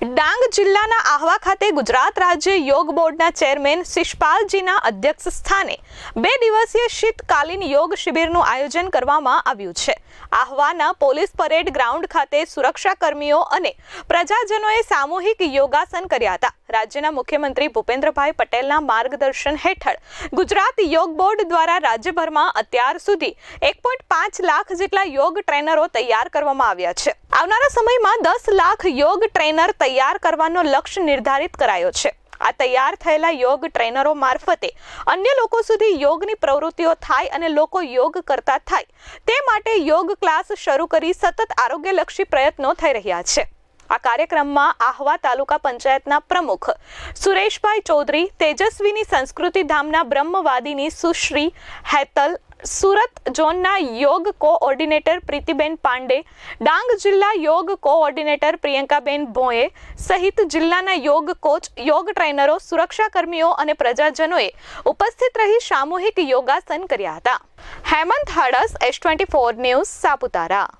ડાંગ જિલ્લાના આહવા ખાતે ગુજરાત રાજ્ય યોગ બોર્ડના ચેરમેન શિષપાલજીના અધ્યક્ષ સ્થાને બે દિવસીય શીતકાલીન યોગ શિબિરનું આયોજન કરવામાં આવ્યું છે. આહવાના પોલીસ પરેડ ગ્રાઉન્ડ ખાતે સુરક્ષાકર્મીઓ અને પ્રજાજનોએ સામૂહિક યોગાસન કર્યા હતા. રાજ્યના મુખ્યમંત્રી ભૂપેન્દ્રભાઈ પટેલના માર્ગદર્શન હેઠળ ગુજરાત યોગ બોર્ડ દ્વારા રાજ્યભરમાં અત્યાર સુધી એક પાંચ લાખ જેટલા યોગ ટ્રેનરો તૈયાર કરવામાં આવ્યા છે. આવનારા સમયમાં દસ લાખ યોગ ટ્રેનર તૈયાર કરવાનો લક્ષ્ય નિર્ધારિત કરાયો છે. આ તૈયાર થયેલા યોગ ટ્રેનરો મારફતે અન્ય લોકો સુધી યોગની પ્રવૃત્તિઓ થાય અને લોકો યોગ કરતા થાય. તે માટે યોગ ક્લાસ શરૂ કરી સતત આરોગ્યલક્ષી પ્રયત્નો થઈ રહ્યા છે. આ કાર્યક્રમમાં આહવા તાલુકા પંચાયતના પ્રમુખ સુરેશભાઈ ચૌધરી, તેજસ્વીની સંસ્કૃતિ ધામના બ્રહ્મવાદીની સુશ્રી હેતલ, સુરત ઝોનના યોગ કોઓર્ડિનેટર પ્રીતિબેન પાંડે, ડાંગ જિલ્લા યોગ કોઓર્ડિનેટર પ્રિયંકાબેન ભોએ સહિત જિલ્લાના યોગ કોચ, યોગ ટ્રેનરો, સુરક્ષાકર્મીઓ અને પ્રજાજનોએ ઉપસ્થિત રહી સામૂહિક યોગાસન કર્યા હતા. Hemant Hadas, S twenty four news, Saputara.